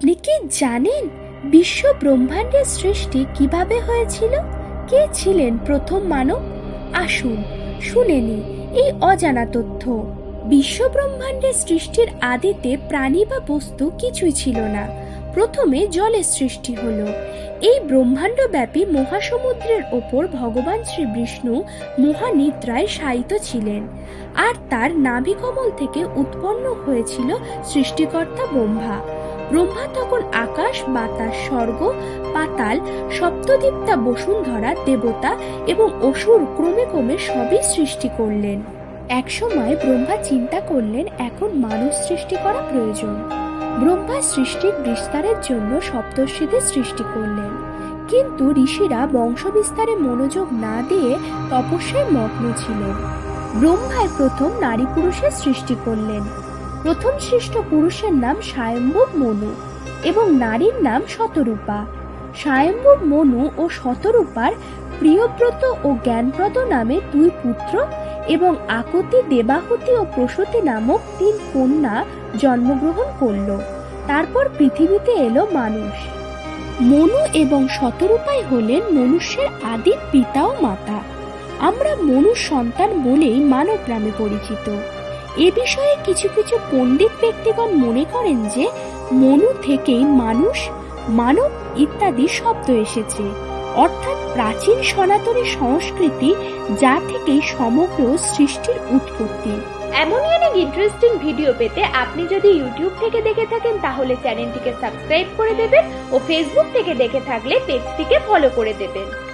আপনি কি জানেন বিশ্ব ব্রহ্মাণ্ডের সৃষ্টি কীভাবে হয়েছিল? কে ছিলেন প্রথম মানব? আসুন শুনে এই অজানা তথ্য। বিশ্ব ব্রহ্মাণ্ডের সৃষ্টির আদিতে প্রাণী বা বস্তু কিছুই ছিল না। প্রথমে জলের সৃষ্টি হলো। এই ব্রহ্মাণ্ডব্যাপী মহাসমুদ্রের ওপর ভগবান শ্রী বিষ্ণু মহানিদ্রায় শায়িত ছিলেন। আর তার নাভিকমল থেকে উৎপন্ন হয়েছিল সৃষ্টিকর্তা ব্রহ্মা। ব্রহ্মা তখন আকাশ, বাতাস, স্বর্গ, পাতাল, সপ্তদীপ্তা, বসুন্ধরা, দেবতা এবং অসুর ক্রমে ক্রমে সবই সৃষ্টি করলেন। একসময় ব্রহ্মা চিন্তা করলেন, এখন মানুষ সৃষ্টি করা প্রয়োজন। ব্রহ্মা সৃষ্টির বিস্তারের জন্য সপ্তর্ষিদের সৃষ্টি করলেন। কিন্তু ঋষিরা বংশবিস্তারে মনোযোগ না দিয়ে তপস্যায় মগ্ন ছিলেন। ব্রহ্মায় প্রথম নারী পুরুষের সৃষ্টি করলেন। প্রথম সৃষ্ট পুরুষের নাম স্বয়ম্ভব মনু এবং নারীর নাম শতরূপা। স্বয়ম্ভব মনু ও শতরূপার প্রিয়ব্রত ও জ্ঞানপ্রদ নামে দুই পুত্র এবং আকতি দেবাহতি ও প্রসূতি নামক তিন কন্যা জন্মগ্রহণ করল। তারপর পৃথিবীতে এলো মানুষ। মনু এবং শতরূপাই হলেন মনুষ্যের আদি পিতা ও মাতা। আমরা মনুর সন্তান বলেই মানব নামে পরিচিত। এ বিষয়ে কিছু কিছু পণ্ডিত ব্যক্তিগণ মনে করেন যে মনু থেকেই মানুষ, মানব ইত্যাদি শব্দ এসেছে। অর্থাৎ প্রাচীন সনাতনী সংস্কৃতি যা থেকেই সমগ্র সৃষ্টির উৎপত্তি। এমনই অনেক ইন্টারেস্টিং ভিডিও পেতে আপনি যদি ইউটিউব থেকে দেখে থাকেন, তাহলে চ্যানেলটিকে সাবস্ক্রাইব করে দেবেন ও ফেসবুক থেকে দেখে থাকলে পেজটিকে ফলো করে দেবেন।